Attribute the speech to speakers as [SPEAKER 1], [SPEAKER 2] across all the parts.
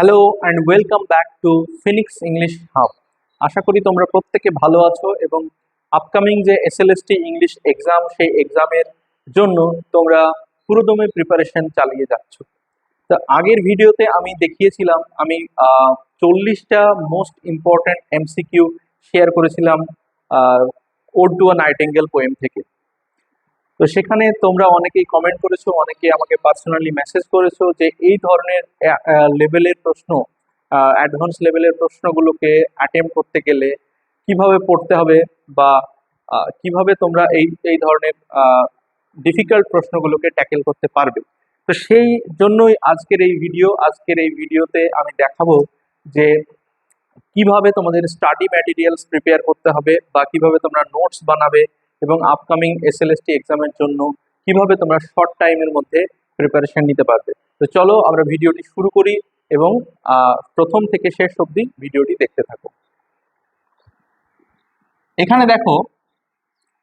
[SPEAKER 1] Hello and welcome back to Phoenix English hub আশা করি তোমরা প্রত্যেকে ভালো আছো এবং আপকামিং যে এসএলএসটি ইংলিশ এক্সাম সেই এক্সামের জন্য তোমরা পুরোদমে প্রিপারেশন চালিয়ে যাচ্ছ। তো আগের ভিডিওতে আমি দেখিয়েছিলাম, আমি চল্লিশটা মোস্ট ইম্পর্ট্যান্ট এমসিকিউ শেয়ার করেছিলাম ode to a nightingale poem থেকে। তো সেখানে তোমরা অনেকেই কমেন্ট করেছ অনেকে আমাকে পার্সোনালি মেসেজ করেছ যে এই ধরনের লেভেলের প্রশ্ন অ্যাডভান্স লেভেলের প্রশ্নগুলোকে অ্যাটেম্প করতে গেলে কীভাবে পড়তে হবে বা কীভাবে তোমরা এই এই ধরনের ডিফিকাল্ট প্রশ্নগুলোকে ট্যাকেল করতে পারবে। তো সেই জন্যই আজকের এই ভিডিও আজকের এই ভিডিওতে আমি দেখাবো যে কীভাবে তোমাদের স্টাডি ম্যাটেরিয়ালস প্রিপেয়ার করতে হবে বা কীভাবে তোমরা নোটস বানাবে এবং আপকামিং এসএলএসটি এক্সামের জন্য কীভাবে তোমরা শর্ট টাইমের মধ্যে প্রিপারেশন নিতে পারবে। তো চলো আমরা ভিডিওটি শুরু করি এবং প্রথম থেকে শেষ অবধি ভিডিওটি দেখতে থাকো। এখানে দেখো,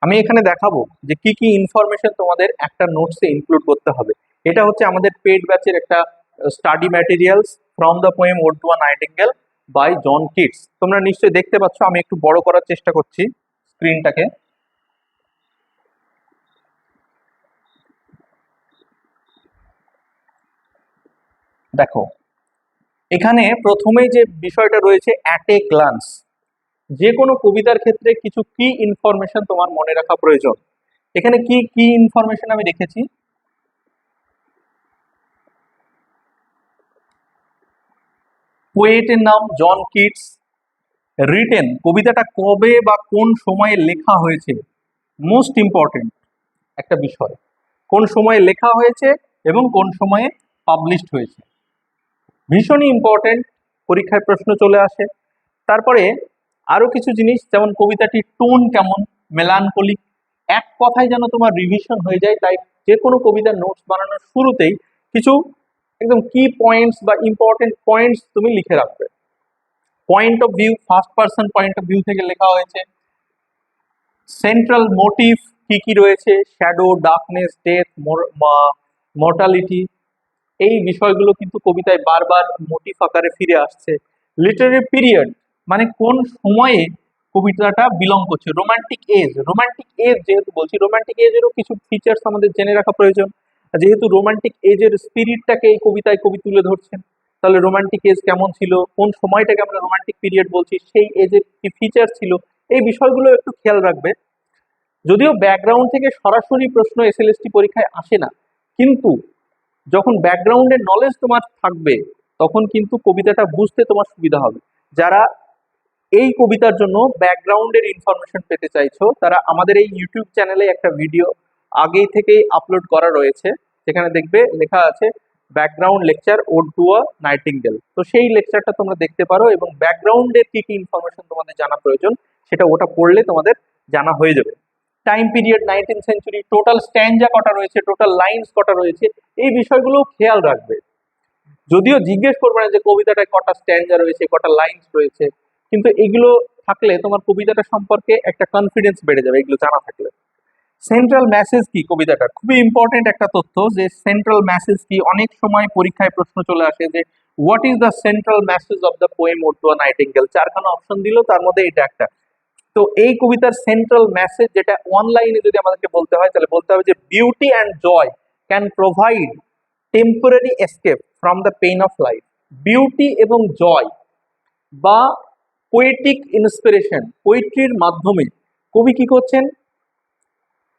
[SPEAKER 1] আমি এখানে দেখাবো যে কি কি ইনফরমেশন তোমাদের একটা নোটসে ইনক্লুড করতে হবে। এটা হচ্ছে আমাদের পেড ব্যাচের একটা study materials from the poem ode to nightingale by John Keats তোমরা নিশ্চয়ই দেখতে পাচ্ছ, আমি একটু বড় করার চেষ্টা করছি স্ক্রিনটাকে দেখো, এখানে প্রথমেই যে বিষয়টা রয়েছে অ্যাট এ গ্লান্স যে কোনো কবিতার ক্ষেত্রে কিছু কি ইনফরমেশন তোমার মনে রাখা প্রয়োজন। এখানে কি কি ইনফরমেশন আমি রেখেছি? পোয়েটের নাম জন কিটস রিটেন কবিতাটা কবে বা কোন সময়ে লেখা হয়েছে? মোস্ট ইম্পর্টেন্ট একটা বিষয়। কোন সময়ে লেখা হয়েছে এবং কোন সময়ে পাবলিশড হয়েছে? ভীষণই ইম্পর্টেন্ট পরীক্ষায় প্রশ্ন চলে আসে। তারপরে আরও কিছু জিনিস, যেমন কবিতাটির টোন কেমন মেলানকলিক এক কথায় যেন তোমার রিভিশন হয়ে যায়, তাই যে কোনো কবিতার নোটস বানানোর শুরুতেই কিছু একদম কি পয়েন্টস বা ইম্পর্টেন্ট পয়েন্টস তুমি লিখে রাখবে। Point of view first person point of view থেকে লেখা হয়েছে। সেন্ট্রাল মোটিভ কি কি রয়েছে? শ্যাডো ডার্কনেস ডেথ মর্টালিটি এই বিষয়গুলো কিন্তু কবিতায় বারবার মোটিভ আকারে ফিরে আসছে। লিটারি পিরিয়ড মানে কোন সময়ে কবিতাটা বিলং করছে রোমান্টিক এজ রোমান্টিক এজ যেহেতু বলছি রোমান্টিক এজেরও কিছু ফিচার্স আমাদের জেনে রাখা প্রয়োজন। যেহেতু রোমান্টিক এজের স্পিরিটটাকে এই কবিতায় কবি তুলে ধরছেন, তাহলে রোমান্টিক এজ কেমন ছিল? কোন সময়টাকে আমরা রোমান্টিক পিরিয়ড বলছি? সেই এজের কি ফিচার ছিল? এই বিষয়গুলো একটু খেয়াল রাখবে। যদিও ব্যাকগ্রাউন্ড থেকে সরাসরি প্রশ্ন এসএলএসটি পরীক্ষায় আসে না, কিন্তু যখন ব্যাকগ্রাউন্ডের নলেজ তোমার থাকবে, তখন কিন্তু কবিতাটা বুঝতে তোমার সুবিধা হবে। যারা এই কবিতার জন্য ব্যাকগ্রাউন্ডের ইনফরমেশন পেতে চাইছো, তারা আমাদের এই ইউটিউব চ্যানেলে একটা ভিডিও আগেই থেকেই আপলোড করা রয়েছে। সেখানে দেখবে লেখা আছে background lecture ode to a nightingale তো সেই লেকচারটা তোমরা দেখতে পারো এবং ব্যাকগ্রাউন্ডের কী কী ইনফরমেশন তোমাদের জানা প্রয়োজন, সেটা ওটা পড়লে তোমাদের জানা হয়ে যাবে। Time period nineteen century total stanza কটা রয়েছে টোটাল লাইন্স কটা রয়েছে, এই বিষয়গুলো খেয়াল রাখবে। যদিও জিজ্ঞেস করবে না যে কবিতাটায় কটা স্ট্যান্ডা রয়েছে, কটা লাইন্স রয়েছে, কিন্তু এগুলো থাকলে তোমার কবিতাটা সম্পর্কে একটা কনফিডেন্স বেড়ে যাবে, এগুলো জানা থাকলে। সেন্ট্রাল মেসেজ কি কবিতাটা? খুবই ইম্পর্টেন্ট একটা তথ্য যে সেন্ট্রাল মেসেজ কি অনেক সময় পরীক্ষায় প্রশ্ন চলে আসে যে what is the central message of the poem to nightingale চারখানা অপশন দিল, তার মধ্যে এটা একটা। তো এই কবিতার সেন্ট্রাল মেসেজ যেটা অনলাইনে যদি আমাদেরকে বলতে হয়, তাহলে বলতে হবে যে beauty and joy can provide temporary escape from the pain of life beauty এবং জয় বা পোয়েটিক ইন্সপিরেশন পোয়েট্রির মাধ্যমে কবি কি করছেন?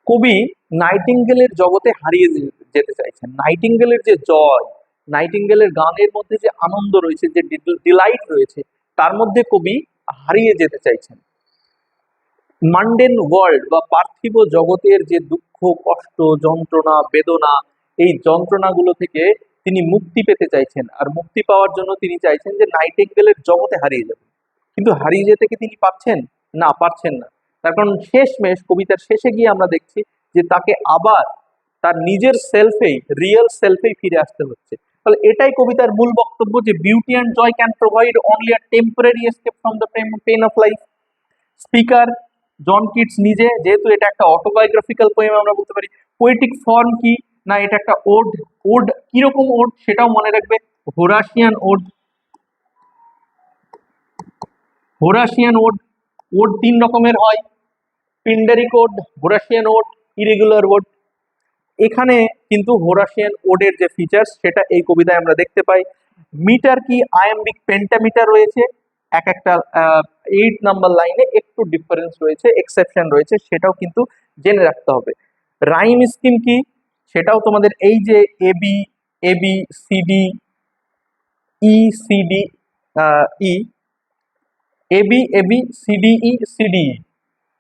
[SPEAKER 1] কবি নাইটিঙ্গেলের জগতে হারিয়ে যেতে চাইছেন। নাইটিঙ্গেলের যে জয় নাইটিঙ্গেলের গানের মধ্যে যে আনন্দ রয়েছে, যে ডিলাইট রয়েছে, তার মধ্যে কবি হারিয়ে যেতে চাইছেন। মান্ডেন ওয়ার্ল্ড বা পার্থিব জগতের যে দুঃখ, কষ্ট, যন্ত্রণা, বেদনা, এই যন্ত্রণাগুলো থেকে তিনি মুক্তি পেতে চাইছেন। আর মুক্তি পাওয়ার জন্য তিনি চাইছেন যে নাইটিঙ্গেলের জগতে হারিয়ে যাবেন কিন্তু হারিয়ে যেতে কি তিনি পারছেন? না পারছেন না। তার কারণ শেষমেশ, কবিতার শেষে গিয়ে আমরা দেখছি যে তাকে আবার তার নিজের সেলফেই রিয়েল সেলফেই ফিরে আসতে হচ্ছে। তাহলে এটাই কবিতার মূল বক্তব্য যে beauty and joy can provide only a temporary escape from the pain of life speaker John Keats নিজে, যেহেতু এটা একটা অটোবায়োগ্রাফিক্যাল পোয়েম আমরা বলতে পারি পোয়েটিক ফর্ম কি? না, এটা একটা ওড ওড কীরকম ওড সেটাও মনে রাখবে? Horatian ode Horatian ode ode তিন রকমের হয়। Pindaric ode Horatian ode irregular ode এখানে কিন্তু হোরাসিয়ান ওডের যে ফিচার্স সেটা এই কবিতায় আমরা দেখতে পাই। মিটার কি? আয়াম্বিক পেন্টামিটার রয়েছে। এক একটা এইট নাম্বার লাইনে একটু ডিফারেন্স রয়েছে এক্সেপশন রয়েছে, সেটাও কিন্তু জেনে রাখতে হবে। রাইম স্কিম কি? সেটাও তোমাদের এই যে A B AB AB CD E CD E A B A AB AB CDE CDE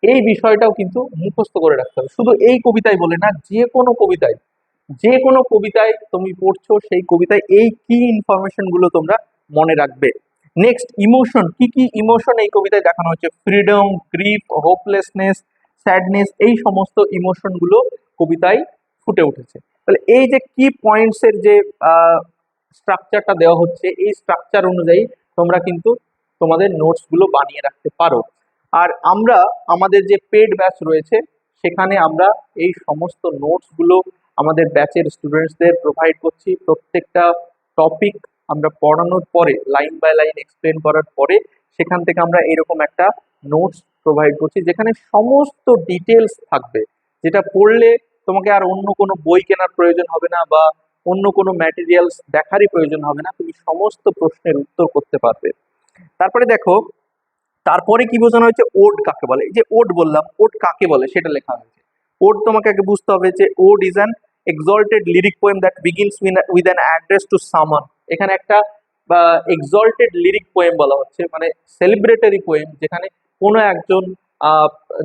[SPEAKER 1] এই বিষয়টাও কিন্তু মুখস্থ করে রাখতে হবে। শুধু এই কবিতায় বলে না, যে কোনো কবিতায়, যে কোনো কবিতায় তুমি পড়ছো সেই কবিতায় এই কি ইনফরমেশনগুলো তোমরা মনে রাখবে। নেক্সট ইমোশন কি কি ইমোশন এই কবিতায় দেখানো হচ্ছে? ফ্রিডম গ্রিফ হোপলেসনেস স্যাডনেস এই সমস্ত ইমোশনগুলো কবিতায় ফুটে উঠেছে। তাহলে এই যে কি পয়েন্টস এর যে স্ট্রাকচারটা দেওয়া হচ্ছে, এই স্ট্রাকচার অনুযায়ী তোমরা কিন্তু তোমাদের নোটসগুলো বানিয়ে রাখতে পারো। আর আমরা, আমাদের যে পেড ব্যাচ রয়েছে, সেখানে আমরা এই সমস্ত নোটসগুলো আমাদের ব্যাচের স্টুডেন্টসদের প্রোভাইড করছি। প্রত্যেকটা টপিক আমরা পড়ানোর পরে লাইন বাই লাইন এক্সপ্লেন করার পরে, সেখান থেকে আমরা এরকম একটা নোটস প্রোভাইড করছি, যেখানে সমস্ত ডিটেলস থাকবে। যেটা পড়লে তোমাকে আর অন্য কোনো বই কেনার প্রয়োজন হবে না বা অন্য কোনো ম্যাটেরিয়ালস দেখারই প্রয়োজন হবে না, তুমি সমস্ত প্রশ্নের উত্তর করতে পারবে। তারপরে দেখো, তারপরে কি বোঝানো হয়েছে? ওড কাকে বলে? যে ওড বললাম ওড কাকে বলে? সেটা লেখা হয়েছে। ওড তোমাকে আগে বুঝতে হবে যে ode is an exalted lyric poem that begins with an address to summon এখানে একটা এক্সল্টেড লিরিক পোয়েম বলা হচ্ছে মানে সেলিব্রেটারি পোয়েম যেখানে কোনো একজন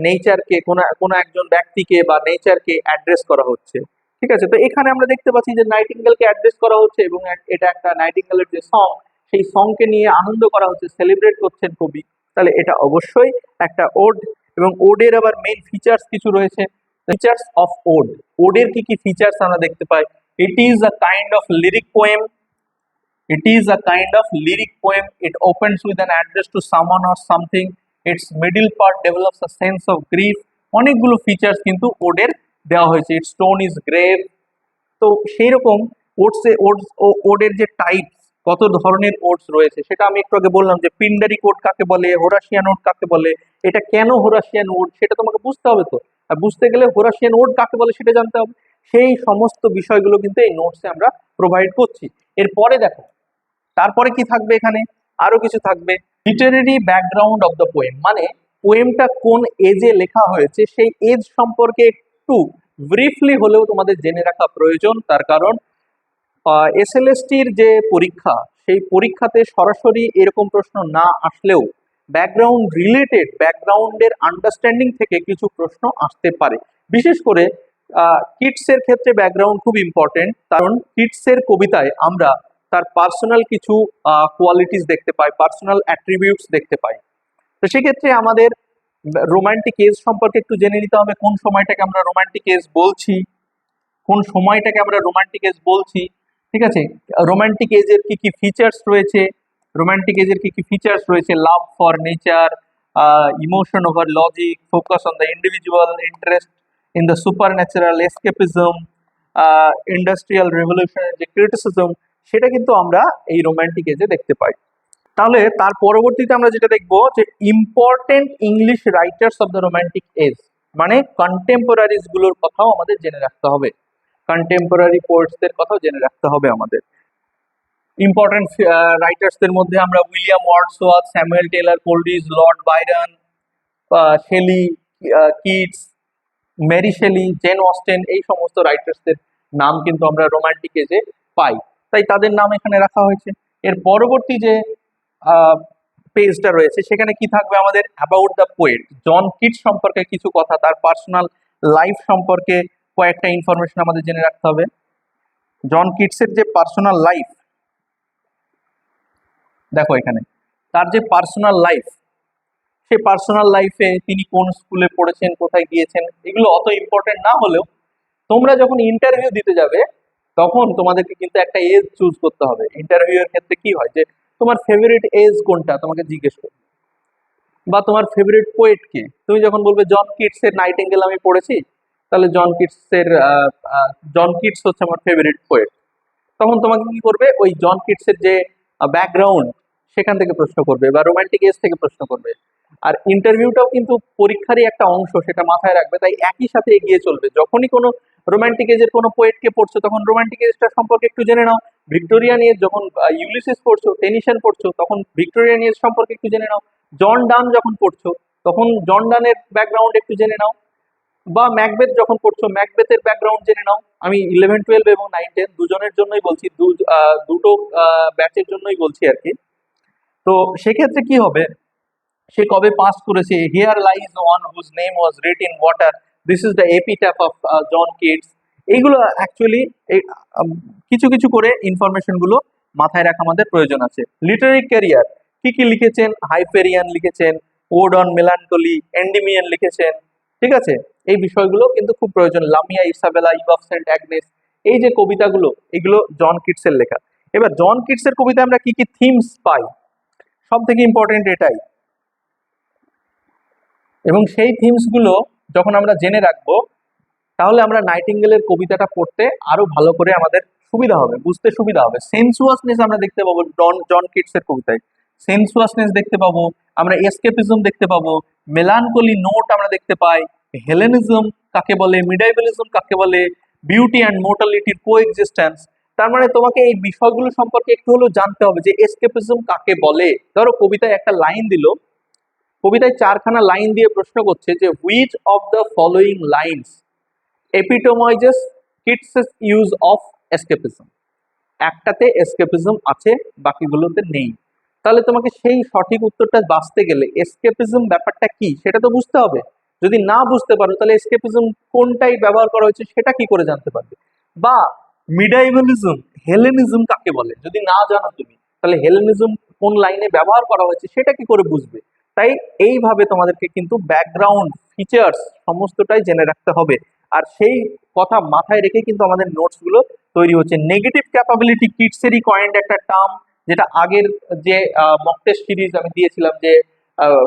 [SPEAKER 1] নেচারকে কোনো কোনো একজন ব্যক্তিকে বা নেচারকে অ্যাড্রেস করা হচ্ছে। ঠিক আছে? তো এখানে আমরা দেখতে পাচ্ছি যে নাইটিঙ্গেলকে অ্যাড্রেস করা হচ্ছে এবং এটা একটা নাইটিঙ্গেলের যে সং সেই সংকে নিয়ে আনন্দ করা হচ্ছে সেলিব্রেট করছেন কবি। তাহলে এটা অবশ্যই একটা ওড এবং ওডের আবার মেইন ফিচার্স কিছু রয়েছে। ফিচার্স অফ ওড ওডের কি কি ফিচার্স আমরা দেখতে পাই? It is a kind of lyric poem It is a kind of lyric poem. It opens with an address to someone or something. Its middle part develops a sense of grief. অনেকগুলো features কিন্তু ওডের দেওয়া হয়েছে it's tone is grave তো সেই রকম ওটসে oats ওডের যে types কত ধরনের ওটস রয়েছে, সেটা আমি একটু আগে বললাম যে পিন্ডারিক ওড কাকে বলে হোরাসিয়ান ওড কাকে বলে, এটা কেন হোরাসিয়ান ওড সেটা তোমাকে বুঝতে হবে তো আর বুঝতে গেলে হোরাসিয়ান ওড কাকে বলে সেটা জানতে হবে সেই সমস্ত বিষয়গুলো কিন্তু এই নোটসে আমরা প্রোভাইড করছি এরপরে দেখো তারপরে কি থাকবে এখানে? আরও কিছু থাকবে। Literary background of the poem মানে পোয়েমটা কোন এজে লেখা হয়েছে, সেই এজ সম্পর্কে একটু ব্রিফলি হলেও তোমাদের জেনে রাখা প্রয়োজন। তার কারণ এসএলএসটির যে পরীক্ষা, সেই পরীক্ষাতে সরাসরি এরকম প্রশ্ন না আসলেও ব্যাকগ্রাউন্ড রিলেটেড ব্যাকগ্রাউন্ডের আন্ডারস্ট্যান্ডিং থেকে কিছু প্রশ্ন আসতে পারে। বিশেষ করে কিডসের ক্ষেত্রে ব্যাকগ্রাউন্ড খুব ইম্পর্টেন্ট কারণ কিডসের কবিতায় আমরা তার পার্সোনাল কিছু কোয়ালিটিস দেখতে পাই পার্সোনাল অ্যাট্রিবিউটস দেখতে পাই তো সেক্ষেত্রে আমাদের রোমান্টিক এজ সম্পর্কে একটু জেনে নিতে হবে, কোন সময়টাকে আমরা রোমান্টিক এজ বলছি, কোন সময়টাকে আমরা রোমান্টিক এজ বলছি, ঠিক আছে? রোমান্টিক এজের কি কি ফিচার্স রয়েছে রোমান্টিক এজের কি কি ফিচার্স রয়েছে love for nature emotion over logic focus on the individual interest in the supernatural escapism industrial রেভলিউশনের যে ক্রিটিসিজম সেটা কিন্তু আমরা এই রোমান্টিক এজে দেখতে পাই। তাহলে তার পরবর্তীতে আমরা যেটা দেখব যে important English writers of the romantic age মানে কন্টেম্পোরারিজগুলোর কথাও আমাদের জেনে রাখতে হবে। কন্টেম্পোরারি পোয়েটসদের কথাও জেনে রাখতে হবে আমাদের। ইম্পর্টেন্ট রাইটার্সদের মধ্যে আমরা William Wordsworth Samuel Taylor Coleridge Lord Byron Shelley Keats Mary Shelley Jane Austen এই সমস্ত রাইটার্সদের নাম কিন্তু আমরা রোমান্টিক এজে পাই। তাই তাদের নাম এখানে রাখা হয়েছে। এর পরবর্তী যে পেজটা রয়েছে, সেখানে কি থাকবে আমাদের about the poet John Keats সম্পর্কে কিছু কথা, তার পার্সোনাল লাইফ সম্পর্কে কয়েকটা ইনফরমেশন আমাদের জেনে রাখতে হবে। জন কিটসের যে পার্সোনাল লাইফ দেখো এখানে, তার যে পার্সোনাল লাইফ সে পার্সোনাল লাইফে তিনি কোন স্কুলে পড়েছেন, কোথায় গিয়েছেন, এগুলো অত ইম্পর্টেন্ট না হলেও তোমরা যখন ইন্টারভিউ দিতে যাবে তখন তোমাদেরকে কিন্তু একটা এজ চুজ করতে হবে। ইন্টারভিউ এর ক্ষেত্রে কি হয় যে, তোমার ফেভারিট এজ কোনটা? তোমাকে জিজ্ঞেস করবে। বা তোমার ফেভারিট পোয়েট কে? তুমি যখন বলবে জন কিটস এর নাইটেঙ্গেল আমি পড়েছি তাহলে জন কিটস এর জন কিটস হচ্ছে আমার ফেভারিট পোয়েট তখন তোমাকে কি করবে? ওই জন কিটস এর যে ব্যাকগ্রাউন্ড সেখান থেকে প্রশ্ন করবে বা রোমান্টিক এজ থেকে প্রশ্ন করবে। আর ইন্টারভিউটাও কিন্তু পরীক্ষারই একটা অংশ, সেটা মাথায় রাখবে, তাই একই সাথে এগিয়ে চলবে। যখনই কোনো রোমান্টিক এজের কোনো পোয়েটকে পড়ছো, তখন রোমান্টিক এজটা সম্পর্কে একটু জেনে নাও। ভিক্টোরিয়ান এজ যখন ইউলিসিস পড়ছো টেনিশন পড়ছো, তখন ভিক্টোরিয়ান এজ সম্পর্কে একটু জেনে নাও। জন ডান যখন পড়ছো, তখন জন ডানের ব্যাকগ্রাউন্ড একটু জেনে নাও। বা ম্যাকবেথ যখন পড়ছো ম্যাকবেথের ব্যাকগ্রাউন্ড জেনে নাও। আমি ইলেভেন টুয়েলভ এবং নাইন টেন দুজনের জন্যই বলছি দুটো ব্যাচের জন্যই বলছি আর কি। তো সেক্ষেত্রে কি হবে? সে কবে পাস করেছে? Here lies one whose name was writ in water this is the epitaph of John Keats এইগুলো অ্যাকচুয়ালি কিছু কিছু করে ইনফরমেশনগুলো মাথায় রাখা আমাদের প্রয়োজন আছে। লিটারি ক্যারিয়ার কি কি লিখেছেন? হাইপেরিয়ান লিখেছেন ওড অন মেলানকলি এন্ডিমিয়ান লিখেছেন, ঠিক আছে? এই বিষয়গুলো কিন্তু খুব প্রয়োজন। Lamia, Isabella Eve of Saint Agnes, এই যে কবিতাগুলো, এগুলো জন কিটসের লেখা। এবার জন কিটসের কবিতা আমরা কি কি থিমস পাই? সব থেকে ইম্পর্টেন্ট এটাই। এবং সেই থিমসগুলো যখন আমরা জেনে রাখব, তাহলে আমরা নাইটিঙ্গেলের কবিতাটা পড়তে আরও ভালো করে আমাদের সুবিধা হবে, বুঝতে সুবিধা হবে। সেন্সুয়াসনেস আমরা দেখতে পাবো জন জন কিটসের কবিতায়। সেন্সুয়াসনেস দেখতে পাবো, আমরা এসকেপিজম দেখতে পাবো মেলানকলি নোট আমরা দেখতে পাই হেলেনিজম কাকে বলে মিডাইভেলিজম কাকে বলে বিউটি অ্যান্ড মোর্টালিটির কো এক্সিস্টেন্স তার মানে তোমাকে এই বিষয়গুলো সম্পর্কে একটু হলেও জানতে হবে যে এসকেপিজম কাকে বলে। ধরো কবিতায় একটা লাইন দিল কবিতায় চারখানা লাইন দিয়ে প্রশ্ন করছে যে which of the following lines epitomises Keats use of escapism একটাতে এসকেপিজম আছে, বাকিগুলোতে নেই। তাহলে তোমাকে সেই সঠিক উত্তরটা বাঁচতে গেলে এসকেপিজম ব্যাপারটা কি? সেটা তো বুঝতে হবে। যদি না বুঝতে পারো, তাহলে এসকেপিজম কোনটাই ব্যবহার করা হয়েছে সেটা কি করে জানতে পারবে? বা মিডাইভালিজম হেলেনিজম কাকে বলে? যদি না জানো তুমি, তাহলে হেলেনিজম কোন লাইনে ব্যবহার করা হয়েছে সেটা কি করে বুঝবে? তাই এইভাবে তোমাদেরকে কিন্তু ব্যাকগ্রাউন্ড ফিচার্স সমস্তটাই জেনে রাখতে হবে। আর সেই কথা মাথায় রেখে কিন্তু আমাদের নোটসগুলো তৈরি হচ্ছে। নেগেটিভ ক্যাপাবিলিটি কিটসেরই কয়েন্ট একটা টার্ম যেটা আগের যে মক সিরিজ আমি দিয়েছিলাম, যে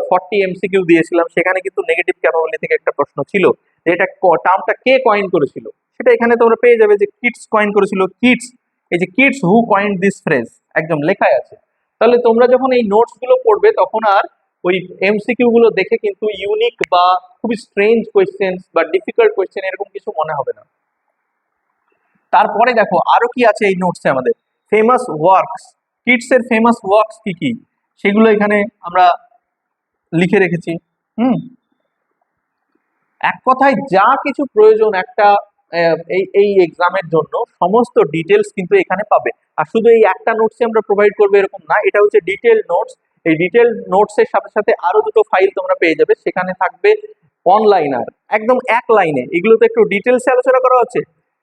[SPEAKER 1] ফর্টি এমসিকিউ দিয়েছিলাম, সেখানে কিন্তু নেগেটিভ ক্যাপাবিলিটি থেকে একটা প্রশ্ন ছিল যে, এটা টার্মটা কে কয়েন করেছিল? সেটা এখানে তোমরা পেয়ে যাবে যে কিটস কয়েন করেছিল। কিডস এই যে Keats who coin this phrase একদম লেখাই আছে। তাহলে তোমরা যখন এই নোটসগুলো পড়বে, তখন আর ওই এমসিকিউ গুলো দেখে কিন্তু ইউনিক বা খুবই স্ট্রেঞ্জ কোয়েশ্চেন বা ডিফিকাল্ট কোয়েশ্চেন এরকম কিছু মনে হবে না। তারপরে দেখো, আরও কি আছে এই নোটসে আমাদের? ফেমাস ওয়ার্কস কিডস এর ফেমাস ওয়ার্কস কি কি? সেগুলো এখানে আমরা লিখে রেখেছি। হুম? এক কথায় যা কিছু প্রয়োজন একটা এই এই এক্সামের জন্য সমস্ত ডিটেলস কিন্তু এখানে পাবে। আর শুধু এই একটা নোটসে আমরা প্রোভাইড করব এরকম না, এটা হচ্ছে ডিটেল নোটস এই ডিটেল নোটস এর সাথে সাথে আরও দুটো ফাইল তোমরা পেয়ে যাবে। সেখানে থাকবে অনলাইনার একদম এক লাইনে এগুলো তো একটু ডিটেলসে আলোচনা করা হচ্ছে।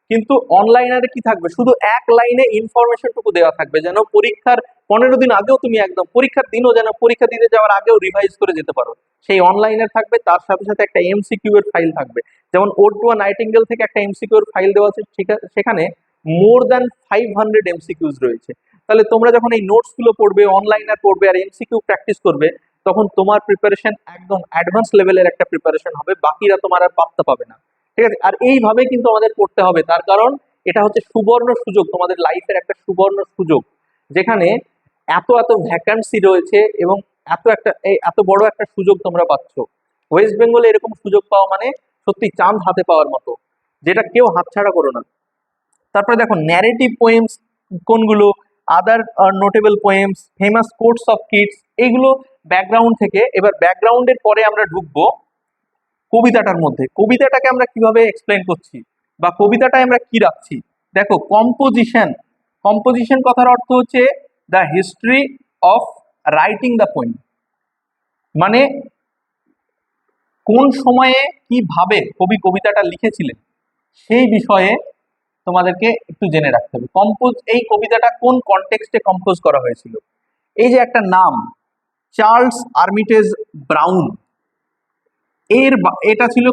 [SPEAKER 1] কিন্তু অনলাইনারে কি থাকবে? শুধু এক লাইনে ইনফরমেশনটুকু দেওয়া থাকবে। যেন পরীক্ষার পনেরো দিন আগেও তুমি একদম, পরীক্ষার দিনও যেন, পরীক্ষা দিতে যাওয়ার আগেও রিভাইজ করে যেতে পারো। সেই অনলাইনে থাকবে, তার সাথে সাথে একটা এমসিকিউ এর ফাইল থাকবে। যেমন ওডুয়া নাইটিঙ্গেল থেকে একটা এমসিকিউ এর ফাইল দেওয়া আছে। সেখানে more than five hundred MCQs রয়েছে। তাহলে তোমরা যখন এই নোটসগুলো পড়বে অনলাইনার পড়বে আর এমসিকিউ প্র্যাকটিস করবে, তখন তোমার প্রিপারেশন একদম অ্যাডভান্স লেভেলের একটা প্রিপারেশন হবে, বাকিরা তোমার আর পাত্তা পাবে না। ঠিক আছে? আর এইভাবে কিন্তু আমাদের পড়তে হবে। তার কারণ এটা হচ্ছে সুবর্ণ সুযোগ, তোমাদের লাইফের একটা সুবর্ণ সুযোগ, যেখানে এত এত ভ্যাকান্সি রয়েছে এবং এত একটা, এই এত বড় একটা সুযোগ তোমরা পাচ্ছ। ওয়েস্ট বেঙ্গলে এরকম সুযোগ পাওয়া মানে সত্যি চাঁদ হাতে পাওয়ার মতো, যেটা কেউ হাতছাড়া করো না। তারপরে দেখো ন্যারেটিভ পোয়েমস কোনগুলো? Other notable poems famous quotes of Keats এইগুলো ব্যাকগ্রাউন্ড থেকে, এবার ব্যাকগ্রাউন্ডের পরে আমরা ঢুকবো কবিতাটার মধ্যে। কবিতাটাকে আমরা কীভাবে এক্সপ্লেন করছি বা কবিতাটায় আমরা কি রাখছি? দেখো কম্পোজিশন কম্পোজিশন কথার অর্থ হচ্ছে the history of writing the poem মানে কোন সময়ে কীভাবে কবি কবিতাটা লিখেছিলেন, সেই বিষয়ে তোমাদেরকে একটু জেনে রাখতে হবে। কম্পোজ এই কবিতাটা কোন কনটেক্সটে কম্পোজ করা হয়েছিল? এই যে একটা নাম চার্লস আর্মিটেজ ব্রাউন এর এটা ছিল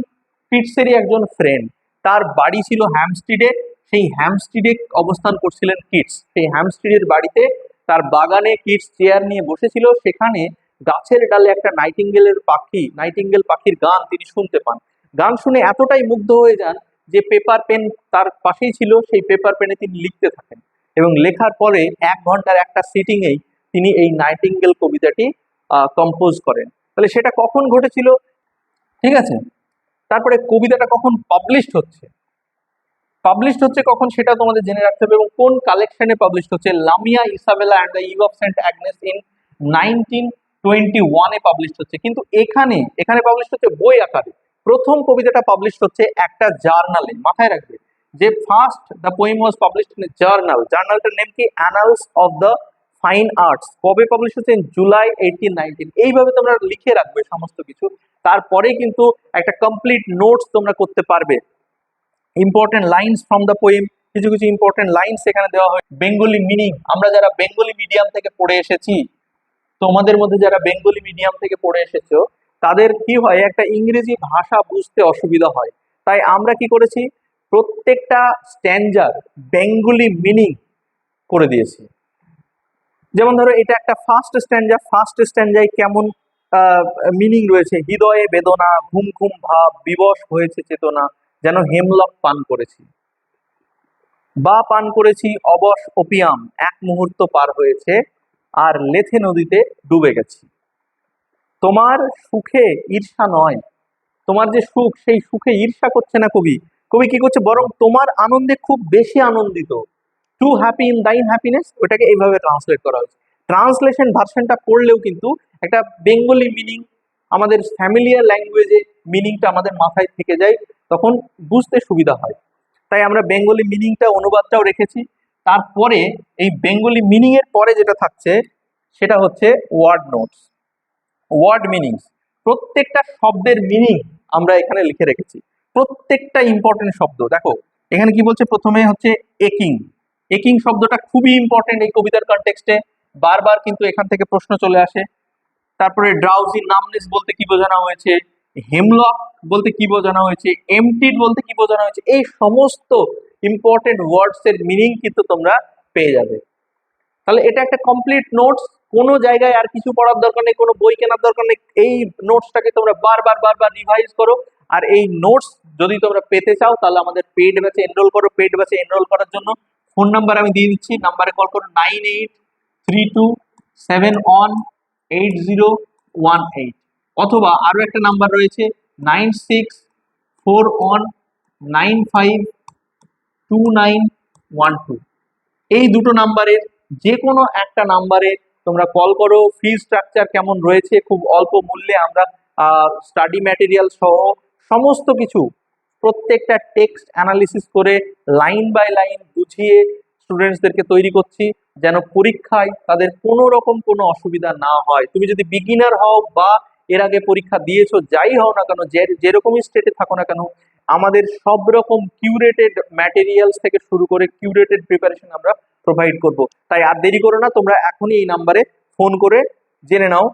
[SPEAKER 1] কিটসেরই একজন ফ্রেন্ড তার বাড়ি ছিল হ্যামস্টিডে সেই হ্যামস্টিডে অবস্থান করছিলেন কিটস সেই হ্যামস্টিডের বাড়িতে তার বাগানে কিটস চেয়ার নিয়ে বসেছিল। সেখানে গাছের ডালে একটা নাইটিঙ্গেলের পাখি নাইটিঙ্গেল পাখির গান তিনি শুনতে পান। গান শুনে এতটাই মুগ্ধ হয়ে যান যে পেপার পেন তার পাশেই ছিল, সেই পেপার পেনে তিনি লিখতে থাকেন। এবং লেখার পরে এক ঘণ্টার একটা সিটিংয়েই তিনি এই নাইটিঙ্গেল কবিতাটি কম্পোজ করেন। তাহলে সেটা কখন ঘটেছিল? ঠিক আছে? তারপরে কবিতাটা কখন পাবলিশড হচ্ছে? পাবলিশড হচ্ছে কখন সেটা তোমাদের জেনে রাখতে হবে এবং কোন কালেকশনে পাবলিশড হচ্ছে? Lamia, Isabella and the Eve of Saint Agnes in nineteen twenty ওয়ানে পাবলিশড হচ্ছে। কিন্তু এখানে এখানে পাবলিশড হচ্ছে বই আকারে। প্রথম কবিতাটা পাবলিশ হচ্ছে একটা জার্নালে মাথায় রাখবে, যে first the poem was published in journal জার্নালটার name কি? Annals of the Fine Arts কবে পাবলিশ হচ্ছে? জুলাই এইটিন নাইনটিন এইভাবে তোমরা লিখে রাখবে সমস্ত কিছু তারপরে কিন্তু একটা কমপ্লিট নোটস তোমরা করতে পারবে। Important lines from the poem কিছু কিছু ইম্পর্টেন্ট লাইন্স এখানে দেওয়া হয় বেঙ্গলি মিনিং আমরা যারা বেঙ্গলি মিডিয়াম থেকে পড়ে এসেছি, তোমাদের মধ্যে যারা বেঙ্গলি মিডিয়াম থেকে পড়ে এসেছ তাদের কি হয়, একটা ইংরেজি ভাষা বুঝতে অসুবিধা হয়। তাই আমরা কি করেছি? প্রত্যেকটা স্ট্যান্ডার বেঙ্গলি মিনিং করে দিয়েছি। যেমন ধরো, এটা একটা ফার্স্ট স্ট্যান্ডার ফার্স্ট স্ট্যান্ডায় কেমন মিনিং রয়েছে? হৃদয়ে বেদনা ঘুম ঘুম ভাব, বিবশ হয়েছে চেতনা, যেন হেমলক পান করেছি। বা পান করেছি অবশ ওপিয়াম এক মুহূর্ত পার হয়েছে, আর লেথে নদীতে ডুবে গেছি। তোমার সুখে ঈর্ষা নয়। তোমার যে সুখ, সেই সুখে ঈর্ষা করছে না কবি? কবি কি করছে? বরং তোমার আনন্দে খুব বেশি আনন্দিত। Too happy in thine happiness ওটাকে এইভাবে ট্রান্সলেট করা হয়েছে। ট্রান্সলেশন ভার্সনটা পড়লেও কিন্তু একটা বেঙ্গলি মিনিং আমাদের ফ্যামিলিয়ার ল্যাঙ্গুয়েজে মিনিংটা আমাদের মাথায় থেকে যায়, তখন বুঝতে সুবিধা হয়। তাই আমরা বেঙ্গলি মিনিংটা অনুবাদটাও রেখেছি। তারপরে এই বেঙ্গলি মিনিং এর পরে যেটা থাকছে, সেটা হচ্ছে ওয়ার্ড নোটস ওয়ার্ড মিনিংস প্রত্যেকটা শব্দের মিনিং আমরা এখানে লিখে রেখেছি। প্রত্যেকটা ইম্পর্টেন্ট শব্দ। দেখো, এখানে কি বলছে? প্রথমে হচ্ছে একিং একিং শব্দটা খুবই ইম্পর্টেন্ট এই কবিতার কনটেক্সটে বারবার কিন্তু এখান থেকে প্রশ্ন চলে আসে। তারপরে ড্রাউজি নামনেস বলতে কি বোঝানো হয়েছে? হেমলক বলতে কি বোঝানো হয়েছে? এমটিড বলতে কি বোঝানো হয়েছে? এই সমস্ত ইম্পর্টেন্ট ওয়ার্ডস এর মিনিং কিন্তু তোমরা পেয়ে যাবে। তাহলে এটা একটা কমপ্লিট নোটস কোনো জায়গায় আর কিছু পড়ার দরকার নেই, কোনো বই কেনার দরকার নেই। এই নোটসটাকে তোমরা বারবার বারবার রিভাইজ করো। আর এই নোটস যদি তোমরা পেতে চাও, তাহলে আমাদের পেড ব্যাচে এনরোল করো। পেড ব্যাচে এনরোল করার জন্য ফোন নাম্বার আমি দিয়ে দিচ্ছি। নাম্বারে কল করো nine eight three two seven one eight zero one eight অথবা আরও একটা নাম্বার রয়েছে nine six four one nine five two nine one two এই দুটো নাম্বারের যে কোনো একটা নাম্বারে তোমরা কল করো ফি স্ট্রাকচার কেমন রয়েছে, খুব অল্প মূল্যে আমরা স্টাডি ম্যাটেরিয়াল সহ সমস্ত কিছু, প্রত্যেকটা টেক্সট অ্যানালিসিস করে লাইন বাই লাইন বুঝিয়ে স্টুডেন্টসদেরকে তৈরি করছি, যেন পরীক্ষায় তাদের কোনো রকম কোনো অসুবিধা না হয়। তুমি যদি বিগিনার হও বা এর আগে পরীক্ষা দিয়েছ, যাই হও না কেন, যে, যেরকমই স্টেটে থাকো না কেন আমাদের সব রকম কিউরেটেড ম্যাটেরিয়ালস থেকে শুরু করে কিউরেটেড প্রিপারেশন আমরা প্রোভাইড করব। তাই আর দেরি করো না, তোমরা এখনই এই নাম্বারে ফোন করে জেনে নাও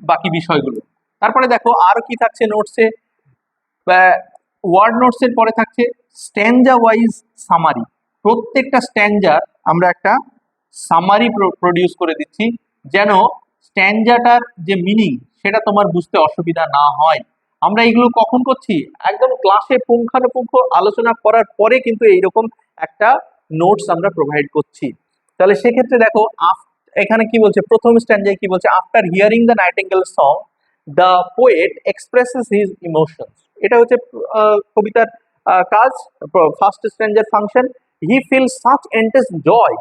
[SPEAKER 1] বাকি বিষয়গুলো। তারপরে দেখো আরও কি থাকছে নোটসে ওয়ার্ড নোটসের পরে থাকছে স্ট্যান্ডা ওয়াইজ সামারি প্রত্যেকটা স্ট্যান্ডার আমরা একটা সামারি প্রডিউস করে দিচ্ছি, যেন স্ট্যান্ডাটার যে মিনিং সেটা তোমার বুঝতে অসুবিধা না হয়। আমরা এগুলো কখন করছি? একদম ক্লাসে পুঙ্খানুপুঙ্খ আলোচনা করার পরে কিন্তু এইরকম একটা নোটস আমরা প্রোভাইড করছি। তাহলে সেক্ষেত্রে দেখো এখানে কি বলছে? প্রথম স্ট্যান্ডে কি বলছে? After hearing the nightingale song the poet expresses his emotions এটা হচ্ছে কবিতার কাজ। ফার্স্ট স্ট্যান্ডের function he feel such intense joy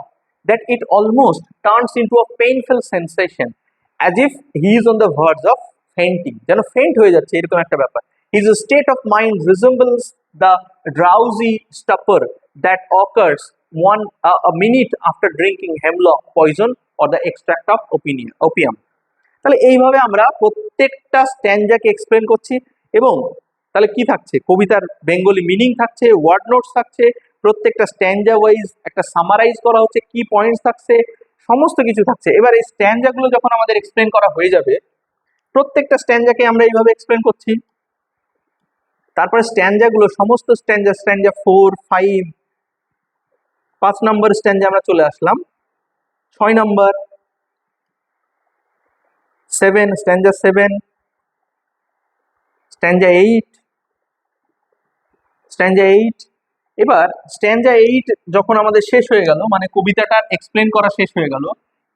[SPEAKER 1] that it almost turns into a painful sensation as if he is on the verge of fainting যেন faint হয়ে যাচ্ছে, এরকম একটা ব্যাপার। His state of mind resembles the drowsy stupor that occurs a minute after drinking hemlock poison or the extract of opinion, opium. তাহলে এইভাবে আমরা প্রত্যেকটা স্ট্যান্ডাকে এক্সপ্লেন করছি এবং তাহলে কি থাকছে? কবিতার বেঙ্গলি মিনিং থাকছে ওয়ার্ড নোটস থাকছে, প্রত্যেকটা স্ট্যান্ডা ওয়াইজ একটা সামারাইজ করা হচ্ছে কি পয়েন্টস থাকছে, সমস্ত কিছু থাকছে। এবার এই স্ট্যান্ডাগুলো যখন আমাদের এক্সপ্লেন করা হয়ে যাবে প্রত্যেকটা স্ট্যান্ডাকে আমরা এইভাবে এক্সপ্লেন করছি। তারপরে স্ট্যান্ডাগুলো, সমস্ত স্ট্যান্ডা স্ট্যান্ডা ফোর ফাইভ পাঁচ নম্বর স্ট্যান্ডে আমরা চলে আসলাম। ছয় নম্বর seven stanza seven stanza eight stanza eight এবার স্ট্যান্ডা এইট যখন আমাদের শেষ হয়ে গেল মানে কবিতাটা এক্সপ্লেন করা শেষ হয়ে গেল,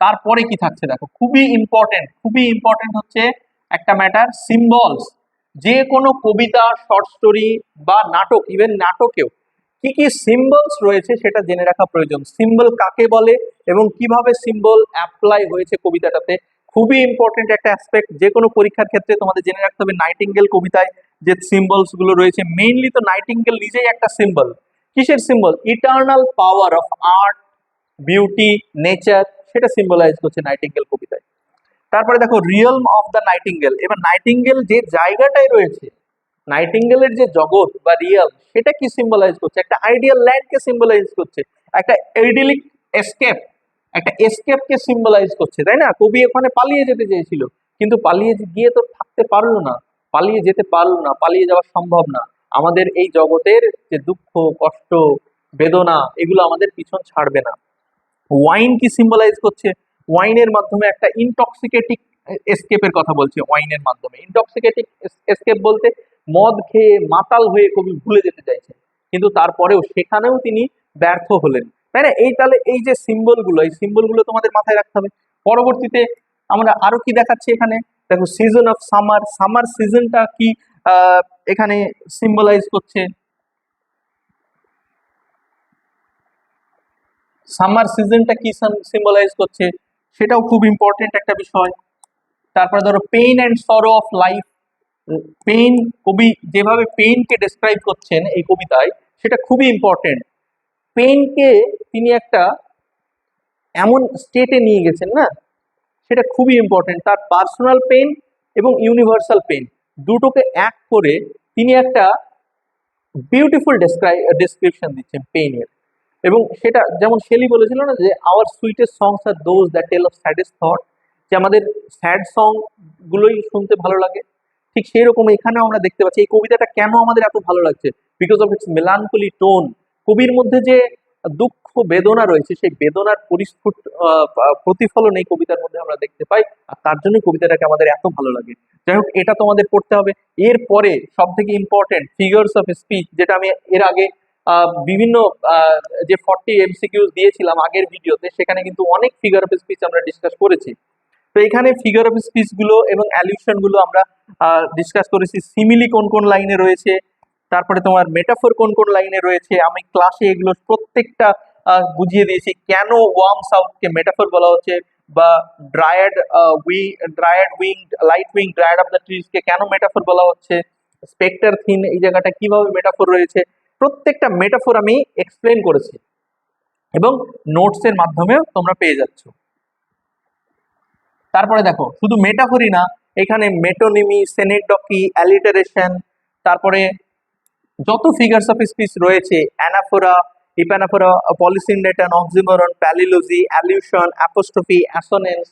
[SPEAKER 1] তারপরে কি থাকছে দেখো, খুবই ইম্পর্টেন্ট খুবই ইম্পর্টেন্ট হচ্ছে একটা ম্যাটার সিম্বলস যে কোনো কবিতা শর্ট স্টোরি বা নাটক ইভেন নাটকেও কি কি সিম্বলস রয়েছে সেটা জেনে রাখা প্রয়োজন। সিম্বল কাকে বলে এবং কীভাবে সিম্বল অ্যাপ্লাই হয়েছে কবিতাটাতে? খুবই ইম্পর্টেন্ট একটা অ্যাসপেক্ট যে কোনো পরীক্ষার ক্ষেত্রে তোমাদের জেনে রাখতে হবে নাইটিঙ্গেল কবিতায় যে সিম্বলসগুলো রয়েছে মেইনলি তো নাইটিঙ্গেল নিজেই একটা সিম্বল কিসের symbol eternal power of art beauty nature সেটা সিম্বলাইজ করছে নাইটিঙ্গেল কবিতায়। তারপরে দেখো রিয়েলম অফ দ্য নাইটিঙ্গেল এবার নাইটিঙ্গেল যে জায়গাটায় রয়েছে নাইটিঙ্গেলের যে জগৎ বা রিয়েল সেটা কি সিম্বলাইজ করছে? একটা আইডিয়াল ল্যান্ডকে সিম্বলাইজ করছে। একটা এডিলিক এসকেপ একটা এসকেপকে সিম্বলাইজ করছে, তাই না? কবি ওখানে পালিয়ে যেতে চেয়েছিল, কিন্তু পালিয়ে গিয়ে তো থাকতে পারল না। পালিয়ে যেতে পারল না, পালিয়ে যাওয়া সম্ভব না। আমাদের এই জগতের যে দুঃখ, কষ্ট, বেদনা, এগুলো আমাদের পিছন ছাড়বে না। ওয়াইন কি সিম্বলাইজ করছে? ওয়াইনের মাধ্যমে একটা ইনটক্সিকেটিক এসকেপের কথা বলছে, ওয়াইনের মাধ্যমে। ইনটক্সিকেটিক এসকেপ বলতে মদ খেয়ে মাতাল হয়ে কবি ভুলে যেতে চাইছেন। কিন্তু তারপরেও সেখানেও তিনি ব্যর্থ হলেন। তাই না? এই তাহলে এই যে সিম্বলগুলো, এই সিম্বলগুলো তোমাদের মাথায় রাখতে হবে। পরবর্তীতে আমরা আরও কি দেখাচ্ছি এখানে? দেখো সিজন অফ সামার সামার সিজনটা কি এখানে সিম্বলাইজ করছে? সামার সিজনটা কি সিম্বলাইজ করছে? সেটাও খুব ইম্পর্টেন্ট একটা বিষয়। তারপরে ধরো pain and sorrow of life pain কবি যেভাবে পেইনকে ডেসক্রাইব করছেন এই কবিতায়, সেটা খুবই ইম্পর্টেন্ট পেইনকে তিনি একটা এমন স্টেটে নিয়ে গেছেন না, সেটা খুবই ইম্পর্টেন্ট তার পার্সোনাল পেইন এবং ইউনিভার্সাল পেইন দুটোকে এক করে তিনি একটা বিউটিফুল ডেসক্রাই ডেসক্রিপশন দিচ্ছেন পেইনের এবং সেটা যেমন শেলি বলেছিল না যে our sweetest songs are those that tell of saddest thought যে আমাদের স্যাড সং গুলোই শুনতে ভালো লাগে। ঠিক সেই রকম এখানেও আমরা দেখতে পাচ্ছি, এই কবিতাটা কেন আমাদের এত ভালো লাগছে? Because of its melancholy tone কবির মধ্যে যে দুঃখ, বেদনা রয়েছে, সেই বেদনার পরিস্ফুট প্রতিফলন এই কবিতার মধ্যে আমরা দেখতে পাই, আর তার জন্য কবিতাটাকে আমাদের এত ভালো লাগে। যাই হোক, এটা তোমাদের পড়তে হবে। এরপরে সব থেকে ইম্পর্টেন্ট ফিগার্স অফ স্পিচ যেটা আমি এর আগে বিভিন্ন যে ফর্টি এমসিকিউজ দিয়েছিলাম আগের ভিডিওতে, সেখানে কিন্তু অনেক ফিগার অফ স্পিচ আমরা ডিসকাস করেছি। তো এখানে ফিগার অফ স্পিচগুলো এবং অ্যালিউশনগুলো আমরা ডিসকাস করেছি। সিমিলি কোন কোন লাইনে রয়েছে, তারপরে তোমার মেটাফোর কোন কোন লাইনে রয়েছে, আমি ক্লাসে এগুলো প্রত্যেকটা বুঝিয়ে দিয়েছি। কেন ওয়ার্ম সাউথকে মেটাফোর বলা হচ্ছে বা dryad we dryad wing light wing dryad of the ট্রিজকে কেন মেটাফোর বলা হচ্ছে? স্পেক্টার থিন এই জায়গাটা কীভাবে মেটাফোর রয়েছে? প্রত্যেকটা মেটাফোর আমি এক্সপ্লেন করেছি। এবং নোটস এর মাধ্যমেও তোমরা পেয়ে যাচ্ছ। তারপরে দেখো, শুধু মেটাফোরই না, এখানে মেটোনিমি সেনেডকি অ্যালিটারেশন তারপরে যত ফিগার্স অফ স্পিচ রয়েছে anaphora epanaphora polysyndeton oxymoron palilogy allusion apostrophe assonance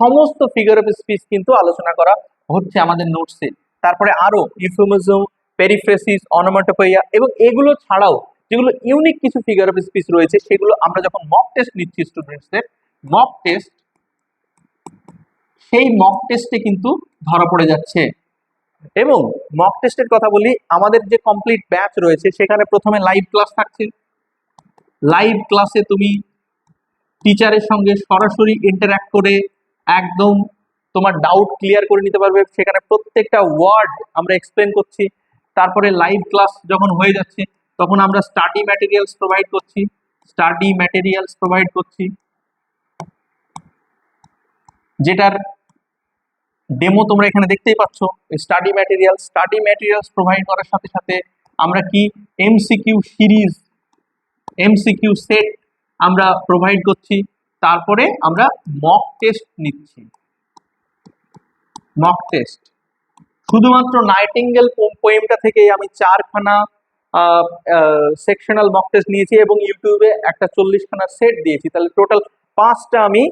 [SPEAKER 1] সমস্ত ফিগার অফ স্পিচ কিন্তু আলোচনা করা হচ্ছে আমাদের নোটসে তারপরে আরও ইউফেমিজম পেরিফ্রেসিস অনোমাটোপেয়া এবং এগুলো ছাড়াও যেগুলো ইউনিক কিছু ফিগার অফ স্পিচ রয়েছে, সেগুলো আমরা যখন মক টেস্ট নিচ্ছি স্টুডেন্টসদের মক টেস্ট সেই মক টেস্টে কিন্তু ধরা পড়ে যাচ্ছে। এবং মক টেস্টের কথা বলি, আমাদের যে কমপ্লিট ব্যাচ রয়েছে, সেখানে প্রথমে লাইভ ক্লাস থাকছে। লাইভ ক্লাসে তুমি টিচারের সঙ্গে সরাসরি ইন্টারঅ্যাক্ট করে একদম তোমার ডাউট ক্লিয়ার করে নিতে পারবে। সেখানে প্রত্যেকটা ওয়ার্ড আমরা এক্সপ্লেন করছি। তারপরে লাইভ ক্লাস যখন হয়ে যাচ্ছে, তখন আমরা স্টাডি ম্যাটেরিয়ালস প্রোভাইড করছি। স্টাডি ম্যাটেরিয়ালস প্রোভাইড করছি। যেটার ডেমো তোমরা এখানে দেখতেই পাচ্ছ study material study materials provide করার সাথে সাথে আমরা কি এমসিকিউ সিরিজ এমসিকিউ সেট আমরা প্রোভাইড করছি। তারপরে আমরা মক টেস্ট নিচ্ছি। মক টেস্ট শুধুমাত্র নাইটিঙ্গেল পোয়েমটা থেকে আমি চারখানা সেকশনাল মক টেস্ট নিয়েছি এবং ইউটিউবে একটা চল্লিশখানা সেট দিয়েছি। তাহলে টোটাল পাঁচটা আমি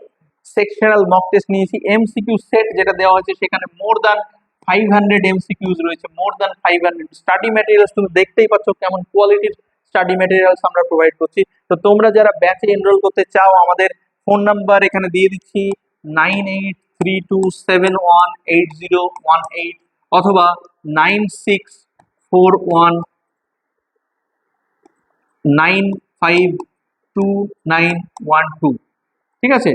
[SPEAKER 1] সেকশনাল মক টেস্ট নিয়েছি। এমসিকিউ সেট যেটা দেওয়া হয়েছে সেখানে more than five hundred MCQs রয়েছে more than five hundred study materials তুমি দেখতেই পাচ্ছ কেমন কোয়ালিটির স্টাডি ম্যাটেরিয়ালস আমরা প্রোভাইড করছি। তো তোমরা যারা ব্যাচে এনরোল করতে চাও, আমাদের ফোন নাম্বার এখানে দিয়ে দিচ্ছি nine eight three two seven one eight zero one eight অথবা nine six four one nine five two nine one two. ঠিক আছে?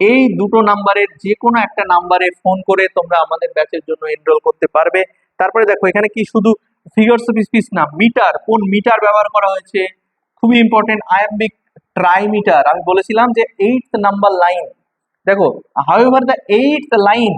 [SPEAKER 1] এই দুটো নাম্বারের যে কোনো একটা নাম্বারে ফোন করে তোমরা আমাদের ব্যাচের জন্য এনরোল করতে পারবে। তারপরে দেখো, এখানে কি শুধু ফিগার্স অফ স্পিচ না মিটার কোন মিটার ব্যবহার করা হয়েছে? খুবই ইম্পর্টেন্ট আয়াম্বিক ট্রাইমিটার আমি বলেছিলাম যে এইট নাম্বার লাইন দেখো হাউএভার দ্য এইট লাইন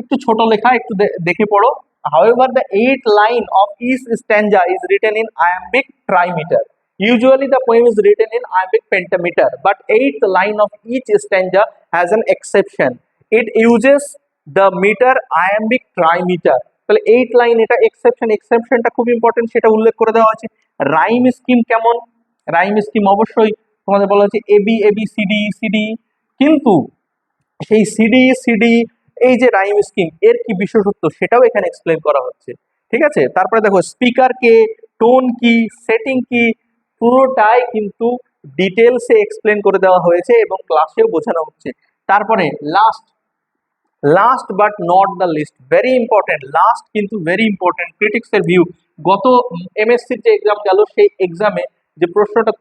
[SPEAKER 1] একটু ছোট লেখা একটু দেখে পড়ো। However the eight line of this stanza is written in iambic trimeter Usually the poem is written in iambic pentameter, but eighth line of each stanza has an exception. It uses the meter iambic trimeter. তাহলে eight line এটা exception এক্সেপশনটা খুব important সেটা উল্লেখ করে দেওয়া আছে rhyme scheme কেমন? রাইম স্কিম অবশ্যই তোমাদের বলা হচ্ছে A B A B CD CD কিন্তু সেই সিডি সিডি এই যে রাইম স্কিম, এর কি বিশেষত্ব সেটাও এখানে এক্সপ্লেন করা হচ্ছে। ঠিক আছে? তারপরে দেখো স্পিকার কে টোন কি সেটিং কি, পুরোটাই কিন্তু ডিটেলসে এক্সপ্লেন করে দেওয়া হয়েছে এবং ক্লাসেও বোঝানো হচ্ছে। তারপরে last last but not the least very important last কিন্তু ভেরি ইম্পর্টেন্ট ক্রিটিক্স এর ভিউ গত এমএসসির যে এক্সাম গেল, সেই এক্সামে যে প্রশ্নটা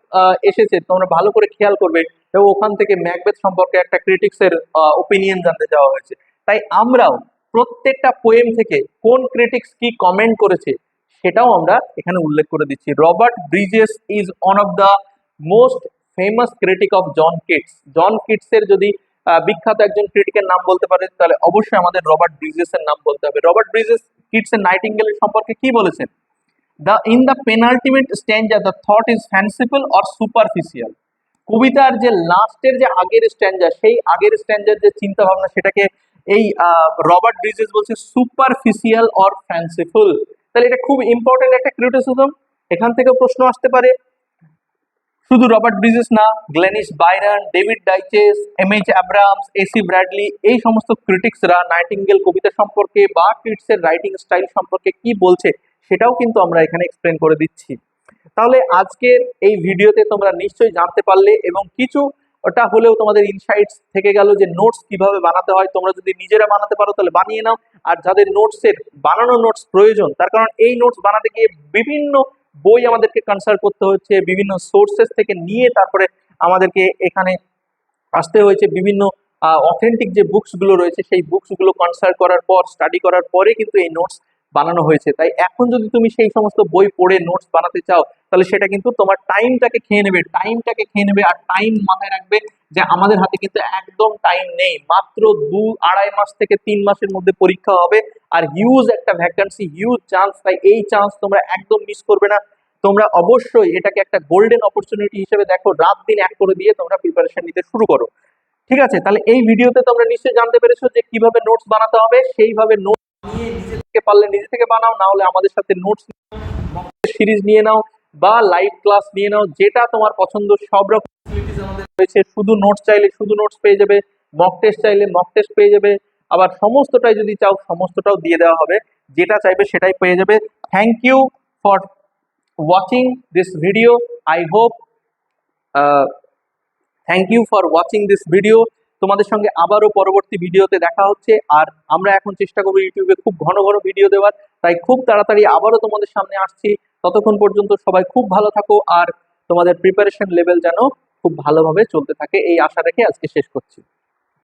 [SPEAKER 1] এসেছে, তোমরা ভালো করে খেয়াল করবে এবং ওখান থেকে ম্যাকবেথ সম্পর্কে একটা ক্রিটিক্স এর ওপিনিয়ন জানতে যাওয়া হয়েছে। তাই আমরাও প্রত্যেকটা পোয়েম থেকে কোন ক্রিটিক্স কি কমেন্ট করেছে সেটাও আমরা এখানে উল্লেখ করে দিচ্ছি। Robert Bridges is one of the most famous critic of John Keats John কিটসের যদি বিখ্যাত একজন ক্রিটিকের নাম বলতে পারে তাহলে অবশ্যই আমাদের রবার্ট ব্রিজেস এর নাম বলতে হবে। রবার্ট ব্রিজেস কিটস এর নাইটিঙ্গেলের সম্পর্কে কি বলেছেন? The in the penultimate স্ট্যান্ডার the thought is fanciful or superficial কবিতার যে লাস্টের যে আগের স্ট্যান্ডার সেই আগের স্ট্যান্ডার যে চিন্তা ভাবনা সেটাকে এই রবার্ট ব্রিজেস বলছে সুপারফিশিয়াল অর ফ্যান্সিফুল তাহলে এটা খুব ইম্পর্টেন্ট একটা ক্রিটিসিজম এখান থেকে প্রশ্ন আসতে পারে। শুধু রবার্ট ব্রিজেস না, Glennis Byron, David Daiches M H Abrams A C Bradley, এই সমস্ত ক্রিটিক্সরা নাইটিঙ্গেল কবিতা সম্পর্কে বা কিটসের রাইটিং স্টাইল সম্পর্কে কি বলছে সেটাও কিন্তু আমরা এখানে এক্সপ্লেন করে দিচ্ছি। তাহলে আজকের এই ভিডিওতে তোমরা নিশ্চয়ই জানতে পারলে এবং কিছু ওটা হলেও তোমাদের ইনসাইটস থেকে গেল যে নোটস কীভাবে বানাতে হয়, তোমরা যদি নিজেরা বানাতে পারো তাহলে বানিয়ে নাও। আর যাদের নোটসের বানানো নোটস প্রয়োজন, তার কারণ এই নোটস বানাতে গিয়ে বিভিন্ন বই আমাদেরকে কনসাল্ট করতে হচ্ছে, বিভিন্ন সোর্সেস থেকে নিয়ে তারপরে আমাদেরকে এখানে আসতে হয়েছে। বিভিন্ন অথেন্টিক যে বুকসগুলো রয়েছে, সেই বুকসগুলো কনসাল্ট করার পর স্টাডি করার পরে কিন্তু এই নোটস বানানো হয়েছে। তাই এখন যদি তুমি সেই সমস্ত বই পড়ে নোটস বানাতে চাও, তাহলে সেটা কিন্তু তোমার টাইমটাকে খেয়ে নেবে টাইমটাকে খেয়ে নেবে আর টাইম মাথায় রাখবে যে আমাদের হাতে কিন্তু একদম টাইম নেই। মাত্র দু আড়াই মাস থেকে তিন মাসের মধ্যে পরীক্ষা হবে আর হিউজ একটা ভ্যাকান্সি হিউজ চান্স তাই এই চান্স তোমরা একদম মিস করবে না। তোমরা অবশ্যই এটাকে একটা গোল্ডেন অপরচুনিটি হিসেবে দেখো, রাত দিন এক করে দিয়ে তোমরা প্রিপারেশন নিতে শুরু করো। ঠিক আছে? তাহলে এই ভিডিওতে তোমরা নিশ্চয়ই জানতে পেরেছ যে কীভাবে নোটস বানাতে হবে। সেইভাবে নোট নিয়ে থেকে পারলে নিজে থেকে বানাও, না হলে আমাদের সাথে নোটস সিরিজ নিয়ে নাও বা লাইভ ক্লাস নিয়ে নাও, যেটা তোমার পছন্দ, সব রকম facilities আমাদের রয়েছে। শুধু নোটস চাইলে, শুধু নোটস পেয়ে যাবে মক টেস্ট চাইলে মক টেস্ট পেয়ে যাবে। আবার সমস্তটাই যদি চাও, সমস্তটাও দিয়ে দেওয়া হবে। যেটা চাইবে সেটাই পেয়ে যাবে। Thank you for watching this video I hope thank you for watching this video তোমাদের সঙ্গে আবারও পরবর্তী ভিডিওতে দেখা হচ্ছে। আর আমরা এখন চেষ্টা করব ইউটিউবে খুব ঘন ঘন ভিডিও দেওয়ার। তাই খুব তাড়াতাড়ি আবারও তোমাদের সামনে আসছি। ততক্ষণ পর্যন্ত সবাই খুব ভালো থাকো আর তোমাদের প্রিপারেশন লেভেল যেন খুব ভালোভাবে চলতে থাকে। এই আশা রেখে আজকে শেষ করছি।